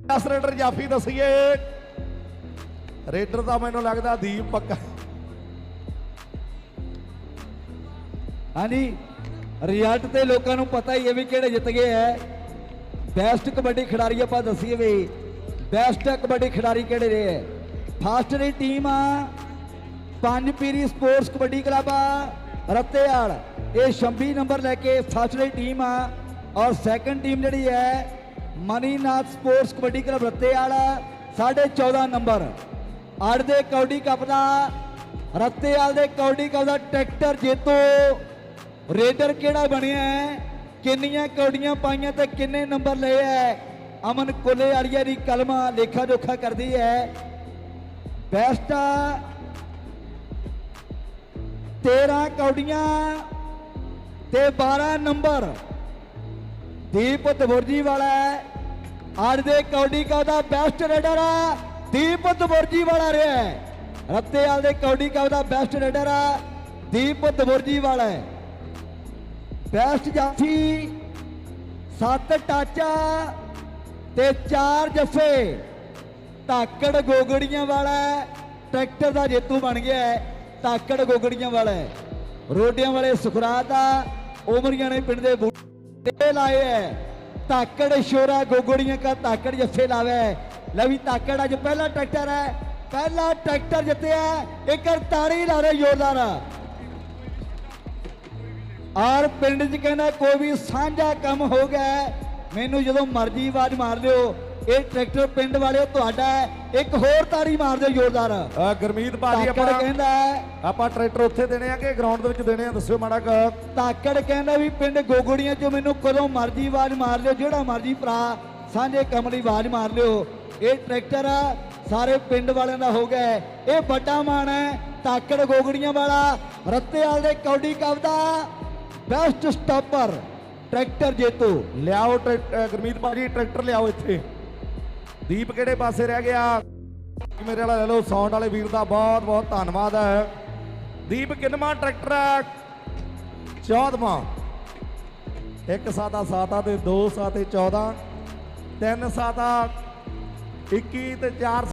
ਦਸ ਰੇਡਰ ਜਾਫੀ ਦਸੀਏ। ਰੇਡਰ ਦਾ ਮੈਨੂੰ ਲੱਗਦਾ ਦੀਪ ਪੱਕਾ। ਹਾਂਜੀ, ਰਿਜ਼ਲਟ ਤੇ ਲੋਕਾਂ ਨੂੰ ਪਤਾ ਹੀ ਹੈ ਵੀ ਕਿਹੜੇ ਜਿੱਤ ਗਏ ਐ ਬੈਸਟ ਕਬੱਡੀ ਖਿਡਾਰੀ ਆਪਾਂ ਦੱਸੀਏ ਵੀ, ਬੈਸਟ ਕਬੱਡੀ ਖਿਡਾਰੀ ਕਿਹੜੇ ਰਹੇ ਐ ਫਾਸਟ ਦੀ ਟੀਮ ਆ, ਪੰਜ ਪੀਰੀ ਸਪੋਰਟਸ ਕਬੱਡੀ ਕਲੱਬ ਆ। ਰੱਤੇਵਾਲ ਇਹ 26 ਨੰਬਰ ਲੈ ਕੇ ਫਸਟ ਦੀ ਟੀਮ ਆ, ਔਰ ਸੈਕੰਡ ਟੀਮ ਜਿਹੜੀ ਹੈ, Maninath sports kabaddi club Rattewal 14.5 number. ਅੜ ਦੇ ਕੌਡੀ ਕੱਪ ਦਾ ਰੱਤੇਵਾਲ ਦੇ ਕੌਡੀ ਕੱਪ ਦਾ ਟਰੈਕਟਰ ਜੇਤੂ, ਰੇਡਰ ਕਿਹੜਾ ਬਣਿਆ ਹੈ? ਕਿੰਨੀਆਂ ਕੌਡੀਆਂ ਪਾਈਆਂ ਤੇ ਕਿੰਨੇ ਨੰਬਰ ਲਏ ਐ ਅਮਨ ਕੋਲੇ ਵਾਲੀਆ ਦੀ ਕਲਮਾ ਲੇਖਾ ਜੋਖਾ ਕਰਦੀ ਹੈ। ਬੈਸਟ 13 ਕੌਡੀਆਂ ਤੇ 12 ਨੰਬਰ। ਦੀਪ ਦਬੁਰਜੀ ਵਾਲਾ ਅੱਜ ਦੇ ਕੌਡੀ ਕਾ ਦਾ ਬੈਸਟ ਰੇਡਰ ਆ। ਦੀਪ ਦਬੁਰਜੀ ਵਾਲਾ ਰਿਹਾ ਹੈ। ਰੱਤੇਵਾਲ ਦੇ ਕੌਡੀ ਕਾ ਦਾ ਬੈਸਟ ਰੇਡਰ ਆ। ਦੀਪ ਦਬੁਰਜੀ ਵਾਲਾ ਬੈਸਟ ਜਾਫੀ ਸੱਤ ਟਾਚਾ ਤੇ ਚਾਰ ਜੱਫੇ। ਧਾਕੜ ਗੋਗੜੀਆਂ ਵਾਲਾ ਟਰੈਕਟਰ ਦਾ ਜੇਤੂ ਬਣ ਗਿਆ ਹੈ। ਧਾਕੜ ਗੋਗੜੀਆਂ ਵਾਲਾ ਹੈ। ਰੋਡਿਆਂ ਵਾਲੇ ਸੁਖਰਾਤ ਆ ਉਮਰੀਆਂ ਨੇ ਪਿੰਡ ਦੇ ਬੂਟੇ ਲਾਏ ਹੈ। ਧਾਕੜ ਸ਼ੋਰਾ ਗੋਗੜੀਆਂ ਕਾ ਧਾਕੜ ਜੱਫੇ ਲਾਵੇ ਲੈ ਵੀ ਧਾਕੜ ਅੱਜ ਪਹਿਲਾ ਟਰੈਕਟਰ ਹੈ। ਪਹਿਲਾ ਟਰੈਕਟਰ ਜਿੱਤਿਆ ਇੱਕ ਤਾੜੀ ਲਾ ਰਹੇ ਜ਼ੋਰਦਾਰ ਔਰ ਪਿੰਡ 'ਚ ਕਹਿੰਦਾ, ਕੋਈ ਵੀ ਸਾਂਝਾ ਕੰਮ ਹੋ ਗਿਆ ਮੈਨੂੰ ਜਦੋਂ ਮਰਜ਼ੀ ਆਵਾਜ਼ ਮਾਰ ਦਿਓ। ਇਹ ਟਰੈਕਟਰ ਪਿੰਡ ਵਾਲਿਓ ਤੁਹਾਡਾ ਹੈ। ਇੱਕ ਹੋਰ ਤਾੜੀ ਮਾਰ ਦਿਓ ਜ਼ੋਰਦਾਰ। ਗੁਰਮੀਤ ਭਾਜੀ ਆਪਾਂ ਕਹਿੰਦਾ ਆਪਾਂ ਟਰੈਕਟਰ ਉੱਥੇ ਦੇਣੇ ਆ ਕਿ ਗਰਾਊਂਡ ਦੇ ਵਿੱਚ ਦੇਣੇ ਆ ਦੱਸਿਓ ਮਾੜਾ ਕੁ। ਧਾਕੜ ਕਹਿੰਦਾ ਵੀ ਪਿੰਡ ਗੋਗੜੀਆਂ 'ਚੋਂ ਮੈਨੂੰ ਕਦੋਂ ਮਰਜ਼ੀ ਆਵਾਜ਼ ਮਾਰ ਲਿਓ ਜਿਹੜਾ ਮਰਜ਼ੀ ਭਰਾ ਸਾਂਝੇ ਕੰਮ ਆਵਾਜ਼ ਮਾਰ ਲਿਓ। ਇਹ ਟਰੈਕਟਰ ਆ, ਸਾਰੇ ਪਿੰਡ ਵਾਲਿਆਂ ਦਾ ਹੋ ਗਿਆ। ਇਹ ਵੱਡਾ ਮਾਣ ਹੈ ਧਾਕੜ ਗੋਗੜੀਆਂ ਵਾਲਾ। ਰੱਤੇਵਾਲ ਦੇ ਕੌਡੀ ਕੱਪ ਦਾ ਬੈਸਟ ਸਟਾਪਰ ਟਰੈਕਟਰ ਜੇਤੂ। ਲਿਆਓ ਗੁਰਮੀਤ ਭਾਜੀ ਟਰੈਕਟਰ ਲਿਆਓ ਇੱਥੇ। ਦੀਪ ਕਿਹੜੇ ਪਾਸੇ ਰਹਿ ਗਿਆ? ਮੇਰੇ ਵਾਲਾ ਲੈ ਲਓ ਸਾਊਂਡ ਵਾਲੇ ਵੀਰ ਦਾ ਬਹੁਤ ਬਹੁਤ ਧੰਨਵਾਦ ਹੈ। ਦੀਪ ਕਿੰਨਵਾਂ ਟਰੈਕਟਰ ਹੈ? 14ਵਾਂ ਇੱਕ ਸਾਤਾ ਸਾਤਾ ਤੇ ਦੋ ਸਾਤੇ 14 ਤਿੰਨ ਸਾਤਾ 21 ਤੇ ਚਾਰ